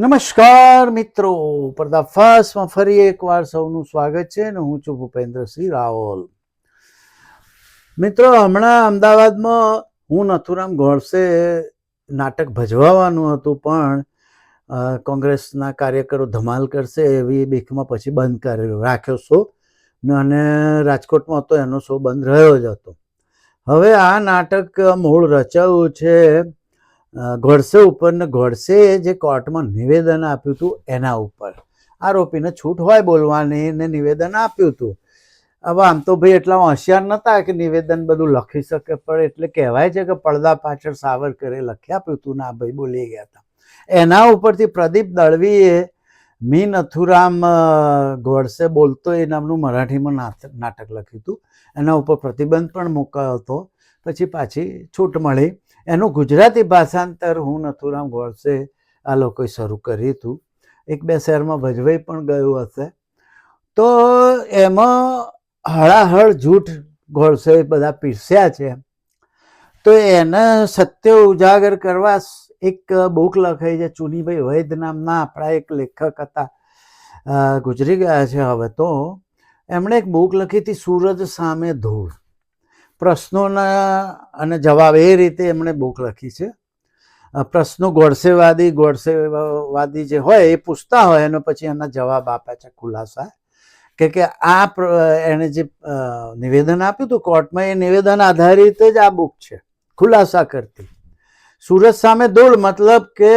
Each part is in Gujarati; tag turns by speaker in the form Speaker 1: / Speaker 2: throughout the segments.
Speaker 1: નમસ્કાર મિત્રો, પર્દાફાશમાં ફરી એકવાર સૌનું સ્વાગત છે ને હું છું ભૂપેન્દ્રસિંહ રાવલ. મિત્રો, હમણાં અમદાવાદમાં હું નથુરામ ગોડસે નાટક ભજવાવાનું હતું, પણ કોંગ્રેસના કાર્યકરો ધમાલ કરશે એવી બીકમાં પછી બંધ કરેલો રાખ્યો શો, અને રાજકોટમાં તો એનો શો બંધ રહ્યો જ હતો. હવે આ નાટક મૂળ રચાયું છે ગોડસે ઉપર ને ગોડસે જે કોર્ટમાં નિવેદન આપ્યું હતું એના ઉપર. આરોપીને છૂટ હોય બોલવાની ને નિવેદન આપ્યું હતું. હવે આમ તો ભાઈ એટલા હોશિયાર નતા કે નિવેદન બધું લખી શકે, પણ એટલે કહેવાય છે કે પડદા પાછળ સાવરકરે લખી આપ્યું હતું ને ભાઈ બોલી ગયા હતા. એના ઉપરથી પ્રદીપ દળવીએ મી નથુરામ ગોડસે બોલતો એ નામનું મરાઠીમાં નાટ- નાટક લખ્યું હતું. એના ઉપર પ્રતિબંધ પણ મૂક્યો હતો. પછી પાછી છૂટ મળી. એનું ગુજરાતી ભાષાંતર હું નથુરામ ગોડસે આ લોકોએ શરૂ કર્યું હતું. એક બે શહેરમાં ભજવાઈ પણ ગયું હશે. તો એમાં હળાહળ જૂઠ ગોડસે બધા પીરસ્યા છે. તો એને સત્ય ઉજાગર કરવા એક બુક લખાઈ છે, ચુનીભાઈ વૈદ નામના આપણા એક લેખક હતા. ગુજરી ગયા છે હવે તો. એમણે એક બુક લખી હતી, સૂરજ સામે ધૂળ. પ્રશ્નોના અને જવાબ એ રીતે એમણે બુક લખી છે. પ્રશ્નો ગોડસેવાદી ગોડસેવાદી જે હોય એ પૂછતા હોય એનો પછી એના જવાબ આપે છે ખુલાસા. કે કે આ એણે જે નિવેદન આપ્યું હતું કોર્ટમાં એ નિવેદન આધારિત જ આ બુક છે. ખુલાસા કરતી. સુરજ સામે દોડ મતલબ કે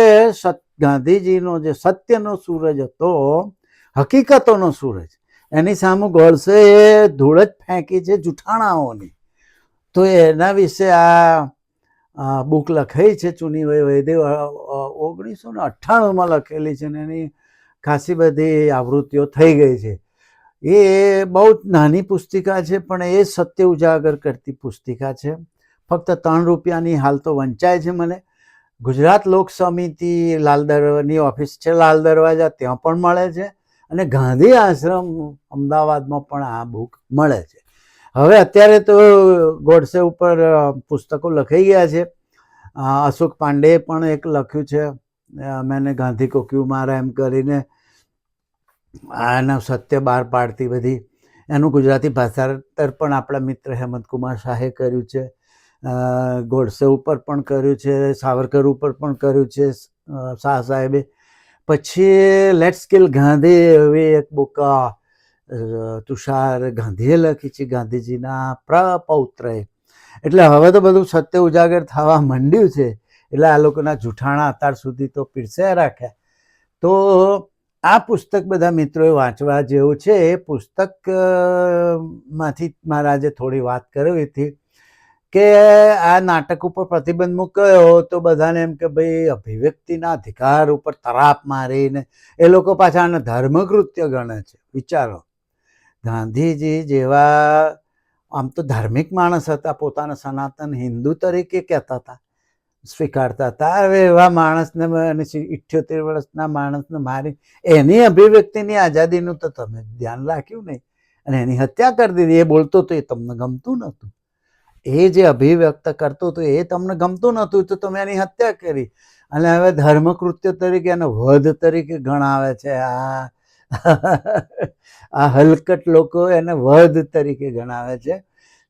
Speaker 1: ગાંધીજીનો જે સત્યનો સૂરજ હતો, હકીકતોનો સૂરજ. એની સામે ગોડસે ધૂળ જ ફેંકી છે જૂઠાણાઓની તો એના વિશે આ બુક લખાઈ છે ચુનીભાઈ વૈદેવ ઓગણીસો ને અઠ્ઠાણુંમાં લખેલી છે ને એની ખાસી બધી આવૃત્તિઓ થઈ ગઈ છે. એ બહુ નાની પુસ્તિકા છે, પણ એ સત્ય ઉજાગર કરતી પુસ્તિકા છે. ફક્ત ત્રણ રૂપિયાની હાલ તો વંચાય છે મને. ગુજરાત લોક સમિતિ લાલ દરવાની ઓફિસ છે લાલ દરવાજા, ત્યાં પણ મળે છે. અને ગાંધી આશ્રમ અમદાવાદમાં પણ આ બુક મળે છે. હવે અત્યારે તો ગોડસે ઉપર પુસ્તકો લખાઈ ગયા છે. અશોક પાંડેએ પણ એક લખ્યું છે. મેને ગાંધી કો ક્યુ મારા એમ કરીને. આના સત્ય બહાર પાડતી બધી. એનું ગુજરાતી ભાષાંતર પણ આપણા મિત્ર હેમંતકુમાર શાહે કર્યું છે. ગોડસે ઉપર પણ કર્યું છે. સાવરકર ઉપર પણ કર્યું છે શાહ સાહેબે. પછી લેટ્સ કિલ ગાંધી એવી એક બુક તુષાર ગાંધીએ લખી છે ગાંધીજીના પ્રપૌત્રએ એટલે હવે તો બધું સત્ય ઉજાગર થવા માંડ્યું છે. એટલે આ લોકોના જૂઠાણા અત્યાર સુધી તો પીરસે રાખ્યા. તો આ પુસ્તક બધા મિત્રોએ વાંચવા જેવું છે. એ પુસ્તક અ, માંથી મારે આજે થોડી વાત કરવી હતી કે આ નાટક ઉપર પ્રતિબંધ મૂક્યો તો બધાને એમ કે ભાઈ અભિવ્યક્તિના અધિકાર ઉપર તરાપ મારીને એ લોકો પાછા આને ધર્મકૃત્ય ગણે છે. વિચારો. ગાંધીજી જેવા આમ તો ધાર્મિક માણસ હતા, પોતાના સનાતન હિન્દુ તરીકે કહેતા હતા, સ્વીકારતા હતા. હવે એવા માણસને અને ઇઠ્યોતેર વર્ષના માણસને મારી, એની અભિવ્યક્તિની આઝાદીનું તો તમે ધ્યાન રાખ્યું નહીં. અને એની હત્યા કરી દીધી. એ બોલતો તો એ તમને ગમતું નહોતું. એ જે અભિવ્યક્ત કરતો હતો એ તમને ગમતું નહોતું. તો તમે એની હત્યા કરી. અને હવે ધર્મકૃત્ય તરીકે એને વધ તરીકે ગણાવે છે. આ આ હલકટ લોકો એને વધ તરીકે ગણાવે છે.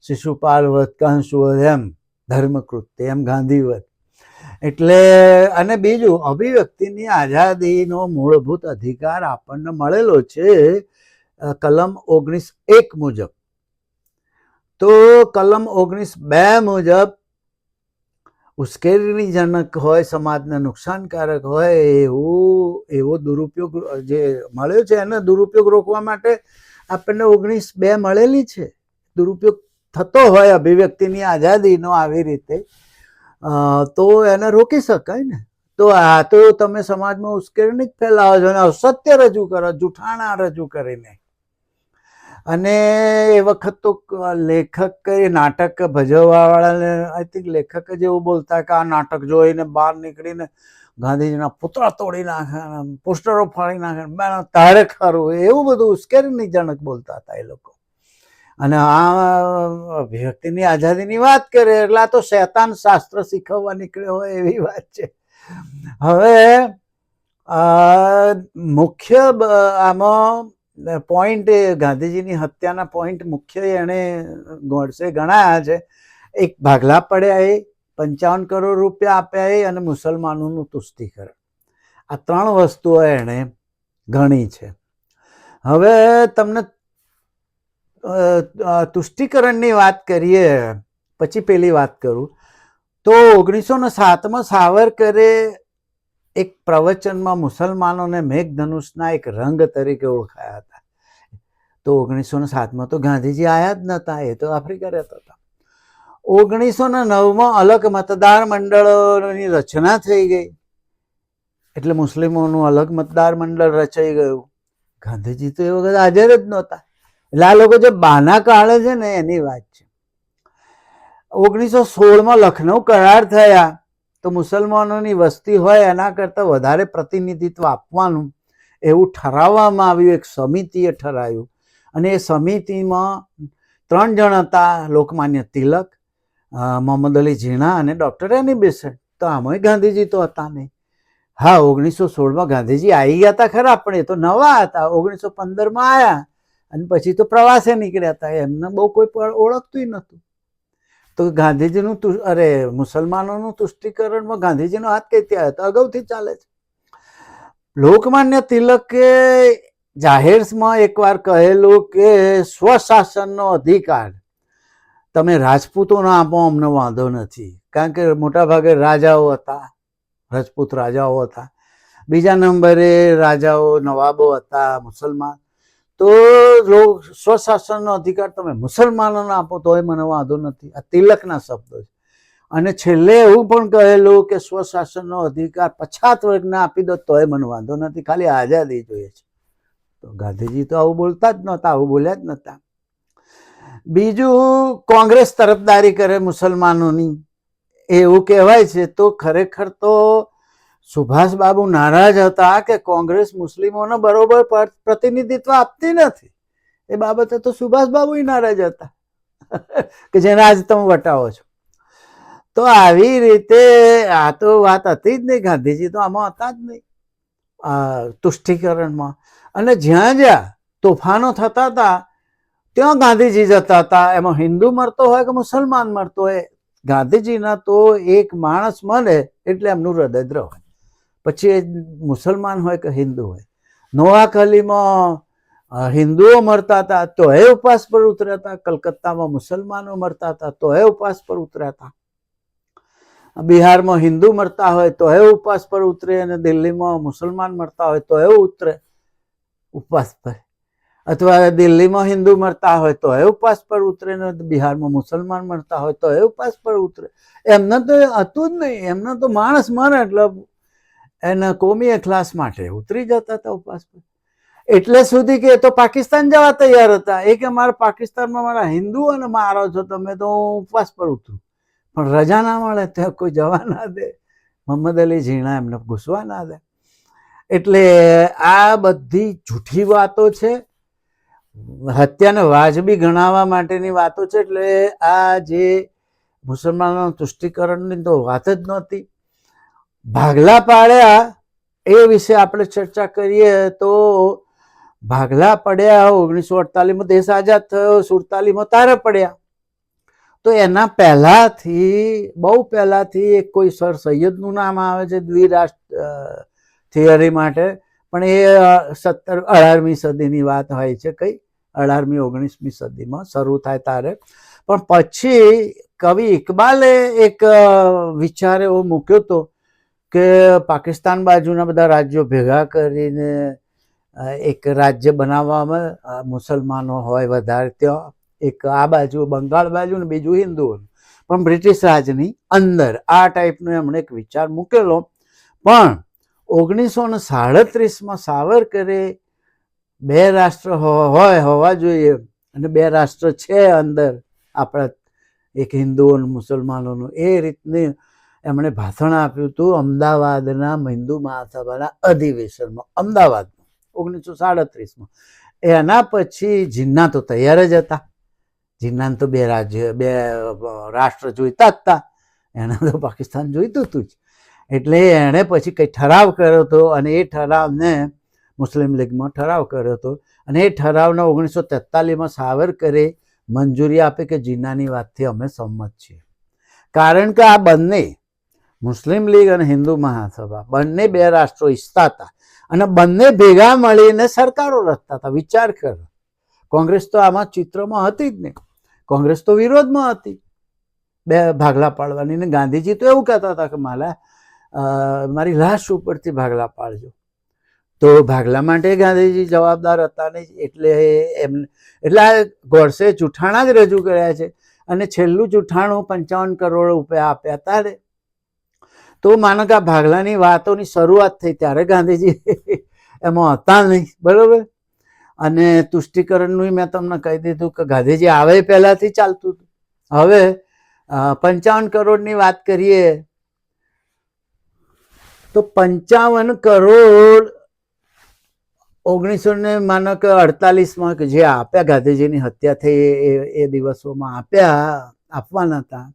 Speaker 1: શિશુપાલ વધ, કંસ વધ, એમ ધર્મકૃત્ય એમ ગાંધી વધ. એટલે, અને બીજું, અભિવ્યક્તિની આઝાદીનો મૂળભૂત અધિકાર આપણને મળેલો છે કલમ ઓગણીસ એક મુજબ. તો કલમ ઓગણીસ બે મુજબ ઉશ્કેરણીજનક હોય, સમાજને નુકસાનકારક હોય, એવું, એવો દુરુપયોગ જે મળ્યો છે, એનો દુરુપયોગ રોકવા માટે આપણને ઓગણીસ બે મળેલી છે. દુરુપયોગ થતો હોય અભિવ્યક્તિની આઝાદીનો આવી રીતે. તો એને રોકી શકાય ને? તો આ તો તમે સમાજમાં ઉશ્કેરણી જ ફેલાવો છો અને અસત્ય રજૂ કરો જૂઠાણા રજૂ કરીને. અને એ વખત તો લેખક એ નાટક ભજવવાવાળાને આઈ થિંક લેખક જ એવું બોલતા કે આ નાટક જોઈને બહાર નીકળીને ગાંધીજીના પુતળા તોડી નાખે પોસ્ટરો ફાડી નાખે તારે ખરું એવું બધું ઉશ્કેરણીજનક બોલતા હતા એ લોકો. અને આ વ્યક્તિની આઝાદીની વાત કરે એટલે આ તો શૈતાન શાસ્ત્ર શીખવવા નીકળ્યો હોય એવી વાત છે. હવે મુખ્ય આમાં પોઈન્ટ એ ગાંધીજીની હત્યાના પોઈન્ટ મુખ્ય એણે ગોડસે ગણાયા છે. એક ભાગલા પડ્યા એ, પંચાવન કરોડ રૂપિયા આપ્યા એ અને મુસલમાનોનું તુષ્ટિકરણ. આ ત્રણ વસ્તુઓ એણે ગણી છે. હવે તમને તુષ્ટિકરણની વાત કરીએ, પછી પેલી વાત કરું. તો ઓગણીસો ને સાતમાં સાવરકરે એક પ્રવચનમાં મુસલમાનોને મેઘધનુષના એક રંગ તરીકે ઓળખાયા હતા. તો ઓગણીસો ને સાતમાં તો ગાંધીજી આયા જ નહોતા એ તો આફ્રિકા રહેતા હતા. ઓગણીસો ને નવમાં અલગ મતદાર મંડળોની રચના થઈ ગઈ. એટલે મુસ્લિમોનું અલગ મતદાર મંડળ રચાઈ ગયું. ગાંધીજી તો એ વખત હાજર જ નહોતા. એટલે આ લોકો જે બાના કાઢે છે ને, એની વાત છે. ઓગણીસો સોળમાં લખનઉ કરાર થયા. તો મુસલમાનોની વસ્તી હોય એના કરતાં વધારે પ્રતિનિધિત્વ આપવાનું એવું ઠરાવવામાં આવ્યું, એક સમિતિએ ઠરાવ્યું. અને એ સમિતિમાં ત્રણ જણ હતા લોકમાન્ય તિલક મોહમ્મદ અલી ઝીણા અને ડૉક્ટર એની બેસન્ટ તો આમાંય ગાંધીજી તો હતા નહીં. હા, ઓગણીસો સોળમાં ગાંધીજી આવી ગયા હતા ખરા, પણ એ તો નવા હતા. ઓગણીસો પંદરમાં આવ્યા અને પછી તો પ્રવાસે નીકળ્યા હતા એમને બહુ કોઈ ઓળખતું નહોતું. તો ગાંધીજીનું તુ અરે, મુસલમાનોનું તુષ્ટિકરણમાં ગાંધીજીનો હાથ કઈ ત્યાં હતો અગાઉથી ચાલે છે. લોકમાન્ય તિલકે જાહેરમાં એકવાર કહેલું કે સ્વશાસનનો અધિકાર તમે રાજપૂતોને આપો, અમને વાંધો નથી. કારણ કે મોટાભાગે રાજાઓ હતા, રાજપૂત રાજાઓ હતા. બીજા નંબરે રાજાઓ નવાબો હતા, મુસલમાન. તો સ્વશાસનનો અધિકાર તમે મુસલમાનોને આપો તોય મને વાંધો નથી. આ તિલકના શબ્દો છે. અને છેલ્લે એવું પણ કહેલું કે સ્વશાસનનો અધિકાર પછાત વર્ગને આપી દો તોય મને વાંધો નથી. ખાલી આઝાદી જોઈએ છે. તો ગાંધીજી તો આવું બોલતા જ નહોતા, આવું બોલ્યા જ નહોતા. બીજું, કોંગ્રેસ તરફદારી કરે મુસલમાનોની. એવું કહેવાય છે તો ખરેખર તો સુભાષ બાબુ નારાજ હતા કે કોંગ્રેસ મુસ્લિમોને બરોબર પ્રતિનિધિત્વ આપતી નથી. એ બાબતે તો સુભાષબાબુ નારાજ હતા. કે જેને આજ તમે વટાવો છો. તો આવી રીતે આ તો વાત હતી જ નહીં, ગાંધીજી તો આમાં હતા જ નહીં. તુષ્ટિકરણમાં. અને જ્યાં જ્યાં તોફાનો થતા હતા, ત્યાં ગાંધીજી જતા હતા. એમાં હિન્દુ મરતો હોય કે મુસલમાન મરતો હોય? ગાંધીજીના તો એક માણસ મળે એટલે એમનું હૃદય હોય પછી મુસલમાન હોય કે હિન્દુ હોય? નોઆખલીમાં હિન્દુઓ મરતા હતા, તો એ ઉપવાસ પર ઉતર્યા હતા. કલકત્તામાં મુસલમાનો મરતા હતા, તો એ ઉપવાસ પર ઉતર્યા હતા. બિહારમાં હિન્દુ મરતા હોય, તો એ ઉપવાસ પર ઉતરે અને દિલ્હીમાં મુસલમાન મરતા હોય, તો એ ઉતરે ઉપવાસ પર. અથવા દિલ્હીમાં હિન્દુ મરતા હોય, તો એ ઉપવાસ પર ઉતરે ને બિહારમાં મુસલમાન મરતા હોય, તો એ ઉપવાસ પર ઉતરે. એમને તો હતું જ નહીં. એમને તો માણસ મરે, એટલે એના કોમી ક્લાસ માટે ઉતરી જતા હતા ઉપવાસ પર. એટલે સુધી કે તો પાકિસ્તાન જવા તૈયાર હતા. એ કે મારા પાકિસ્તાનમાં મારા હિન્દુ અને મારો છો તમે તો હું ઉપવાસ પર ઉતરું. પણ રજા ના મળે ત્યાં કોઈ જવા ના દે. મોહમ્મદ અલી ઝીણા એમને ઘૂસવા ના દે. એટલે આ બધી જૂઠી વાતો છે. હત્યાને વાજબી ગણાવવા માટેની વાતો છે. એટલે આ જે મુસલમાનો તુષ્ટિકરણની તો વાત જ નહોતી. ભાગલા પાડ્યા એ વિશે આપણે ચર્ચા કરીએ તો ભાગલા પડ્યા ઓગણીસો અડતાલીસમાં દેશ આઝાદ થયો, સુડતાલીસમાં તારે પડ્યા. તો એના પહેલાથી, બહુ પહેલાથી એક કોઈ સર સૈયદનું નામ આવે છે દ્વિરાષ્ટ્ર થિયરી માટે, પણ એ સત્તર, અઢારમી સદીની વાત હોય છે કઈ? અઢારમી, ઓગણીસમી સદીમાં શરૂ થાય તારે. પણ પછી કવિ ઇકબાલે એક વિચાર એવો મૂક્યો હતો કે પાકિસ્તાન બાજુના બધા રાજ્યો ભેગા કરીને એક રાજ્ય બનાવવામાં મુસલમાનો હોય વધારે ત્યાં, એક આ બાજુ બંગાળ બાજુ ને બીજું હિન્દુઓનું પણ બ્રિટિશ રાજની અંદર આ ટાઈપનો એમણે એક વિચાર મૂકેલો. પણ ઓગણીસો ને સાડત્રીસમાં સાવરકરે બે રાષ્ટ્ર હોય હોવા જોઈએ અને બે રાષ્ટ્ર છે અંદર આપણા એક હિન્દુઓ મુસલમાનોનું. એ રીતની એમણે ભાષણ આપ્યું હતું અમદાવાદના હિન્દુ મહાસભાના અધિવેશનમાં, અમદાવાદમાં, ઓગણીસો સાડત્રીસમાં. એના પછી જીન્ના તો તૈયાર જ હતા. જીન્નાને તો બે રાજ્ય, બે રાષ્ટ્ર જોઈતા હતા. એને તો પાકિસ્તાન જોઈતું હતું જ. એટલે એણે પછી કંઈ ઠરાવ કર્યો હતો અને એ ઠરાવને મુસ્લિમ લીગમાં ઠરાવ કર્યો હતો. અને એ ઠરાવને ઓગણીસો તેતાલીસમાં સાવરકરે મંજૂરી આપી કે જીન્નાની વાતથી અમે સંમત છીએ. કારણ કે આ બંને મુસ્લિમ લીગ અને હિન્દુ મહાસભા. બંને બે રાષ્ટ્રો ઈચ્છતા હતા. અને બંને ભેગા મળીને સરકારો રચતા હતા. વિચાર કરો. કોંગ્રેસ તો આમાં ચિત્રમાં હતી જ નહીં. કોંગ્રેસ તો વિરોધમાં હતી. બે ભાગલા પાડવાની ને ગાંધીજી તો એવું કહેતા હતા કે મારા મારી લાશ ઉપરથી ભાગલા પાડજો. તો ભાગલા માટે ગાંધીજી જવાબદાર હતા નહીં એટલે એમ, એટલે આ ગોડસે જૂઠાણા જ રજૂ કર્યા છે. અને છેલ્લું જૂઠાણું પંચાવન કરોડ રૂપિયા આપ્યા ત્યારે તો માનો કે આ ભાગલાની વાતોની શરૂઆત થઈ ત્યારે ગાંધીજી એમાં હતા નહીં, બરોબર? અને તુષ્ટિકરણનું મેં તમને કહી દીધું કે ગાંધીજી આવે પહેલાંથી ચાલતું હતું. હવે પંચાવન કરોડની વાત કરીએ, તો પંચાવન કરોડ ઓગણીસો ને માનો કે અડતાલીસમાં કે જે આપ્યા ગાંધીજીની હત્યા થઈ એ- એ એ દિવસોમાં આપ્યા, આપવાના હતા.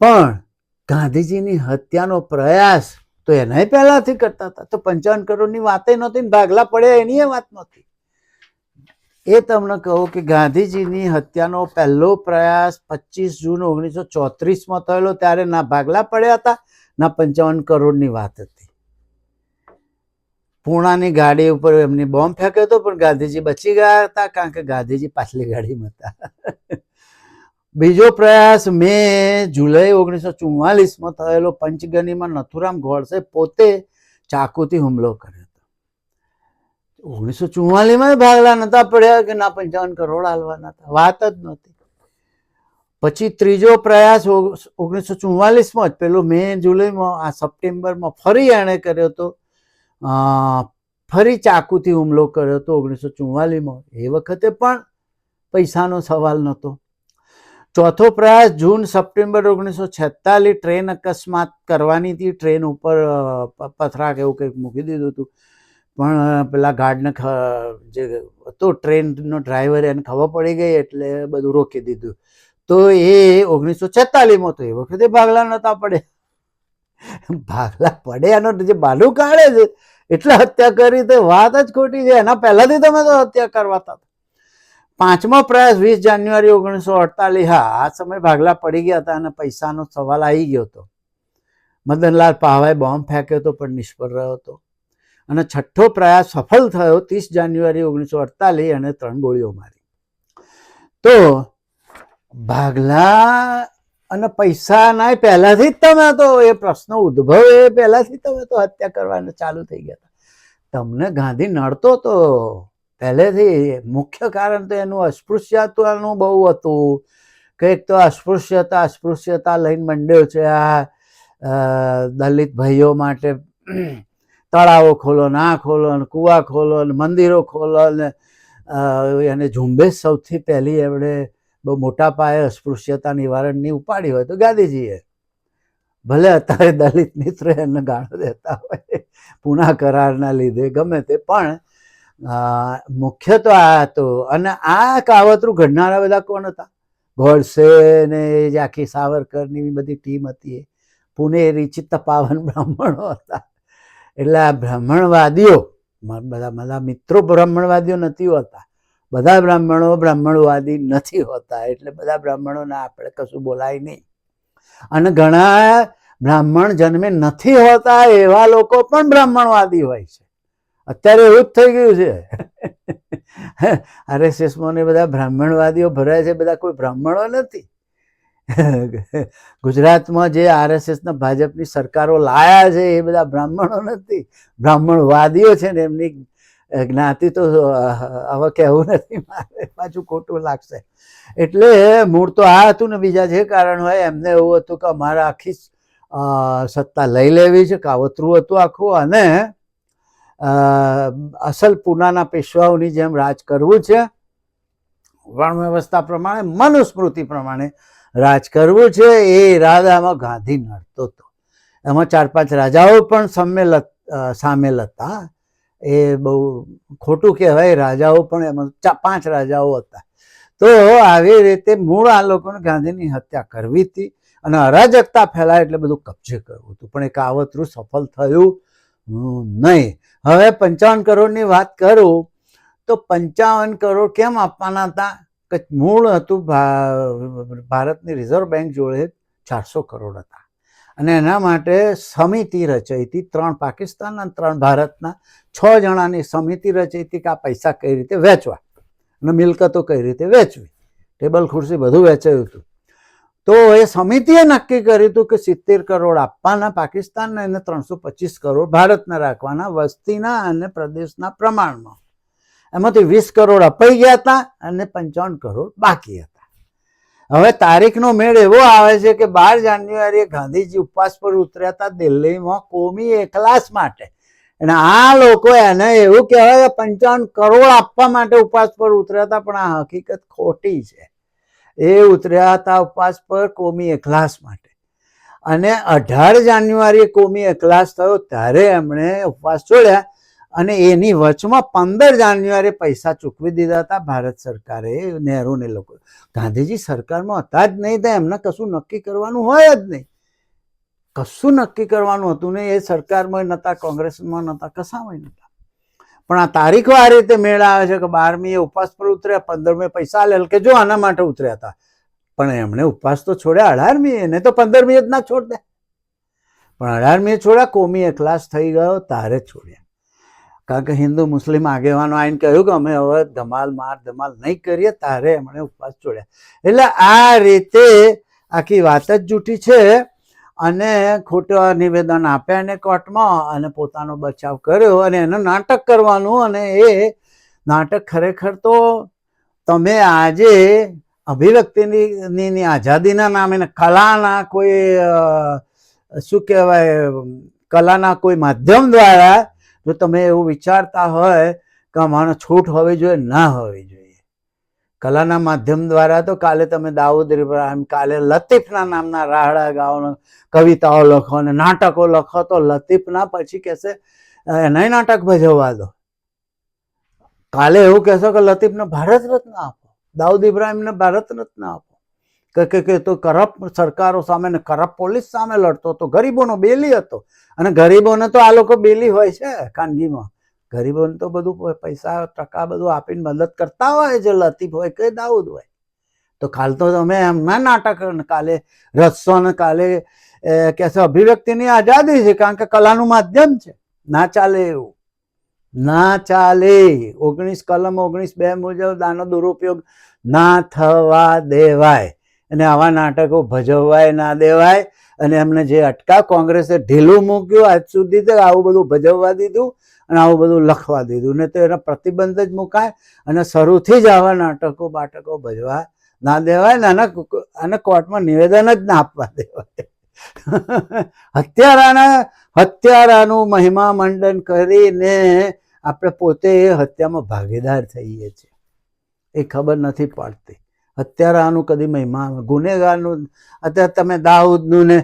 Speaker 1: પણ ગાંધીજીની હત્યાનો પ્રયાસ તો એનાય પહેલાથી કરતા હતા. તો પંચાવન કરોડની વાતે નહોતી ભાગલા પડ્યા એની વાત નહોતી. એ તમને કહું કે ગાંધીજીની હત્યાનો પહેલો પ્રયાસ પચીસ જૂન ઓગણીસો ચોત્રીસમાં થયેલો ત્યારે ના ભાગલા પડ્યા હતા, ના પંચાવન કરોડની વાત હતી. પૂણાની ગાડી ઉપર એમની બોમ્બ ફેંક્યો હતો પણ ગાંધીજી બચી ગયા હતા કારણ કે ગાંધીજી પાછલી ગાડીમાં હતા. બીજો પ્રયાસ મે જુલાઈ ઓગણીસો ચુમ્માલીસમાં થયેલો પંચગનીમાં નથુરામ ગોડસે પોતે ચાકુથી હુમલો કર્યો હતો. ઓગણીસો ચુમ્માલીસમાં ભાગલા નતા પડ્યા કે ના પંચાવન કરોડ હાલવાના હતા. વાત જ નહોતી. પછી ત્રીજો પ્રયાસ ઓગણીસો ચુમ્માલીસમાં જ પેલો મે જુલાઈમાં, આ સપ્ટેમ્બરમાં ફરી એણે કર્યો હતો ફરી ચાકુથી હુમલો કર્યો હતો ઓગણીસો ચુમ્માલીસમાં એ વખતે પણ પૈસાનો સવાલ નહોતો. ચોથો પ્રયાસ જૂન સપ્ટેમ્બર ઓગણીસો છેતાલીસ ટ્રેન અકસ્માત કરવાની હતી. ટ્રેન ઉપર પથરાક એવું કંઈક મૂકી દીધું હતું. પણ પેલા ગાર્ડને જે હતો ટ્રેનનો ડ્રાઈવર એને ખબર પડી ગઈ એટલે બધું રોકી દીધું. તો એ ઓગણીસો છેતાલીસમાં તો એ વખતે ભાગલા નહોતા પડે ભાગલા પડે એનો જે બાલુ કાઢે છે, એટલે હત્યા કરી તો વાત જ ખોટી છે. એના પહેલાંથી તમે તો હત્યા કરવાતા હતા. પાંચમો પ્રયાસ વીસ જાન્યુઆરી ઓગણીસો અડતાલીસ. હા, આ સમય ભાગલા પડી ગયા હતા અને પૈસાનો સવાલ આવી ગયો હતો. મદનલાલ પાવાએ બોમ્બ ફેંક્યો હતો, પણ નિષ્ફળ રહ્યો હતો. અને છઠ્ઠો પ્રયાસ સફળ થયો ત્રીસ જાન્યુઆરી ઓગણીસો અડતાલીસ અને ત્રણ ગોળીઓ મારી. તો ભાગલા અને પૈસાના પહેલાથી જ તમે તો એ પ્રશ્ન ઉદ્ભવ એ પહેલાથી તમે તો હત્યા કરવાના ચાલુ થઈ ગયા હતા. તમને ગાંધી નડતો તો પહેલેથી મુખ્ય કારણ તો એનું અસ્પૃશ્યતાનું બહુ હતું. કંઈક તો અસ્પૃશ્યતા અસ્પૃશ્યતા લઈને મંડ્યો છે આ દલિત ભાઈઓ માટે. તળાવો ખોલો ના ખોલો ને કૂવા ખોલો ને મંદિરો ખોલો ને અ, એને ઝુંબેશ સૌથી પહેલી એમણે બહુ મોટા પાયે અસ્પૃશ્યતા નિવારણની ઉપાડી હોય તો ગાંધીજીએ. ભલે અત્યારે દલિત મિત્ર એને ગાળો દેતા હોય પૂના કરારના લીધે ગમે તે પણ મુખ્ય તો આ હતું. અને આ કાવતરું ઘડનારા બધા કોણ હતા? ગોડસે ને જે આખી સાવરકરની બધી ટીમ હતી પુનેરી ચિત્તપાવન બ્રાહ્મણો હતા. એટલે આ બ્રાહ્મણવાદીઓ બધા બધા મિત્રો બ્રાહ્મણવાદીઓ નથી હોતા. બધા બ્રાહ્મણો બ્રાહ્મણવાદી નથી હોતા. એટલે બધા બ્રાહ્મણોને આપણે કશું બોલાય નહીં. અને ઘણા બ્રાહ્મણ જન્મે નથી હોતા એવા લોકો પણ બ્રાહ્મણવાદી હોય છે. અત્યારે એવું જ થઈ ગયું છે. આરએસએસમાં બધા બ્રાહ્મણવાદીઓ ભરાય છે, બધા કોઈ બ્રાહ્મણો નથી. ગુજરાતમાં જે આરએસએસના ભાજપની સરકારો લાયા છે, એ બધા બ્રાહ્મણો નથી. બ્રાહ્મણવાદીઓ છે ને એમની જ્ઞાતિ તો હવે કહેવું નથી, મારે પાછું ખોટું લાગશે. એટલે મૂળ તો આ હતું ને, બીજા જે કારણ હોય, એમને એવું હતું કે અમારે આખી સત્તા લઈ લેવી છે, કાવતરું હતું આખું, અને અસલ પૂનાના પેશવાઓની જેમ રાજ કરવું છે. વર્ણ વ્યવસ્થા પ્રમાણે, મનુસ્મૃતિ પ્રમાણે રાજ કરવું છે. એ ઈરાદામાં ગાંધી નડતો હતો. એમાં ચાર પાંચ રાજાઓ પણ સામેલ સામેલ હતા એ બહુ ખોટું કહેવાય, રાજાઓ પણ એમાં ચાર પાંચ રાજાઓ હતા. તો આવી રીતે મૂળ આ લોકોને ગાંધીની હત્યા કરવી હતી અને અરાજકતા ફેલાય એટલે બધું કબજે કરવું હતું. પણ એ કાવતરું સફળ થયું નહીં. હવે પંચાવન કરોડની વાત કરું, તો પંચાવન કરોડ કેમ આપવાના હતા? કે મૂળ હતું ભારતની રિઝર્વ બેંક જોડે ચારસો કરોડ હતા. અને એના માટે સમિતિ રચાઈ હતી, ત્રણ પાકિસ્તાન અને ત્રણ ભારતના. છ જણાની સમિતિ રચાઈ હતી કે આ પૈસા કઈ રીતે વેચવા. અને મિલકતો કઈ રીતે વેચવી. ટેબલ ખુરશી બધું વેચાયું હતું. તો એ સમિતિએ નક્કી કર્યું હતું કે સિત્તેર કરોડ આપવાના પાકિસ્તાનને અને ત્રણસો પચીસ કરોડ ભારતને રાખવાના વસ્તીના અને પ્રદેશના પ્રમાણમાં. એમાંથી વીસ કરોડ અપાઈ ગયા હતા અને પંચાવન કરોડ બાકી હતા. હવે તારીખનો મેળ એવો આવે છે કે બાર જાન્યુઆરીએ ગાંધીજી ઉપવાસ પર ઉતર્યા હતા દિલ્હીમાં કોમી એકલાસ માટે. અને આ લોકો એને એવું કહેવાય કે પંચાવન કરોડ આપવા માટે ઉપવાસ પર ઉતર્યા હતા, પણ આ હકીકત ખોટી છે. એ ઉતર્યા હતા ઉપવાસ પર કોમી એકલાસ માટે. અને અઢાર જાન્યુઆરીએ કોમી એકલાસ થયો ત્યારે એમણે ઉપવાસ છોડ્યા અને એની વચમાં પંદર જાન્યુઆરીએ પૈસા ચૂકવી દીધા હતા ભારત સરકારે નહેરુને લોકો. ગાંધીજી સરકારમાં હતા જ નહીં તો એમને કશું નક્કી કરવાનું હોય જ નહીં. કશું નક્કી કરવાનું હતું નહીં. એ સરકારમાં નહોતા, કોંગ્રેસમાં નહોતા, કશામાં નહોતા. પણ આ તારીખો આ રીતે મેળ આવે છે કે બારમી એ ઉપવાસ પર ઉતર્યા પંદરમી પૈસા લે, કે જો આના માટે ઉતર્યા હતા. પણ એમણે ઉપવાસ તો છોડ્યા અઢારમી એને તો પંદરમી જ ના છોડ દે પણ અઢારમી છોડ્યા, કોમી એકલાસ થઈ ગયો, તારે જ છોડ્યા. કારણ કે હિન્દુ મુસ્લિમ આગેવાનો આવીને કહ્યું કે અમે હવે ધમાલ, માર, ધમાલ નહીં કરીએ, તારે એમણે ઉપવાસ છોડ્યા. એટલે આ રીતે આખી વાત જ જૂઠી છે. અને ખોટા નિવેદન આપ્યા એને કોર્ટમાં અને પોતાનો બચાવ કર્યો અને એનું નાટક કરવાનું અને એ નાટક ખરેખર તો તમે આજે અભિવ્યક્તિની આઝાદીના નામે કલાના કોઈ શું કહેવાય, કલાના કોઈ માધ્યમ દ્વારા જો તમે એવું વિચારતા હોય કે અમારો છૂટ હોવી જોઈએ, ના હોવી જોઈએ. કલાના માધ્યમ દ્વારા તો કાલે તમે દાઉદ ઇબ્રાહિમ, કાલે લતીફના નામના રાહડા ગાઓ કવિતાઓ લખો અને નાટકો લખો તો લતીફના પછી કહેશે એને નાટક ભજવવા દો. કાલે એવું કહેશો કે લતીફને ભારત રત્ન આપો, દાઉદ ઇબ્રાહિમને ભારત રત્ન આપો. કે કે તો કરપ્ટ સરકારો સામે ને કરપ્ટ પોલીસ સામે લડતો તો ગરીબોનો બેલી હતો. અને ગરીબોને તો આ લોકો બેલી હોય છે ખાનગીમાં. ગરીબોને તો બધું પૈસા, ટકા બધું આપીને મદદ કરતા હોય છે, લતીફ હોય કે દાઉદ હોય. તો કાલ તો તમે એમના નાટક કાલે રસ્સો ને કાલે કહેશે અભિવ્યક્તિની આઝાદી છે, કારણ કે કલાનું માધ્યમ છે. ના ચાલે એવું. ના ચાલે. ઓગણીસ કલમ, ઓગણીસ બે મુજબ દાનો દુરુપયોગ ના થવા દેવાય. અને આવા નાટકો ભજવવાય ના દેવાય. અને એમને જે અટકા કોંગ્રેસે ઢીલું મૂક્યું, આજ સુધી તો આવું બધું ભજવવા દીધું. અને આવું બધું લખવા દીધું. ને તો એનો પ્રતિબંધ જ મુકાય અને શરૂથી જ આવા નાટકો, બાટકો ભજવા ના દેવાય ને આના આને કોર્ટમાં નિવેદન જ ના આપવા દેવાય. હત્યારાના, હત્યારાનું મહિમા મંડન કરીને આપણે પોતે એ હત્યામાં ભાગીદાર થઈએ છીએ. એ ખબર નથી પડતી. હત્યારાનું કદી મહિમા, ગુનેગારનું, અત્યારે તમે દાઉદનું ને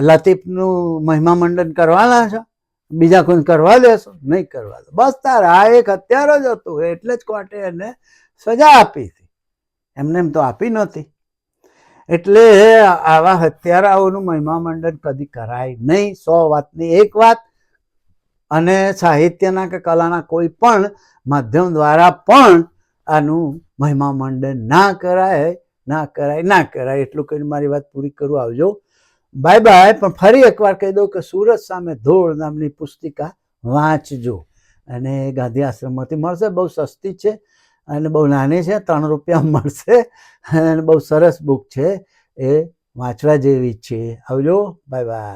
Speaker 1: લતીફનું મહિમા મંડન કરવાના છો? બીજા કોઈ કરવા દેશો? નહીં કરવા દો. બસ તાર, આ એક હત્યારો જ હતું. એટલે જ કોર્ટે એને સજા આપી હતી. એમને એમ તો આપી નહોતી. એટલે આવા હત્યારાઓનું મહિમા મંડન કદી કરાય નહીં. સો વાતની એક વાત. અને સાહિત્યના કે કલાના કોઈ પણ માધ્યમ દ્વારા પણ આનું મહિમા મંડન ના કરાય ના કરાય ના કરાય. એટલું કહીને મારી વાત પૂરી કરું. આવજો. બાય બાય, પણ ફરી એકવાર કહી દઉં કે સુરત સામે ધોળ નામની પુસ્તિકા વાંચજો. અને ગાંધી આશ્રમમાંથી મળશે, બહુ સસ્તી છે અને બહુ નાની છે, ત્રણ રૂપિયા મળશે. અને બહુ સરસ બુક છે, એ વાંચવા જેવી છે. આવજો, બાય બાય.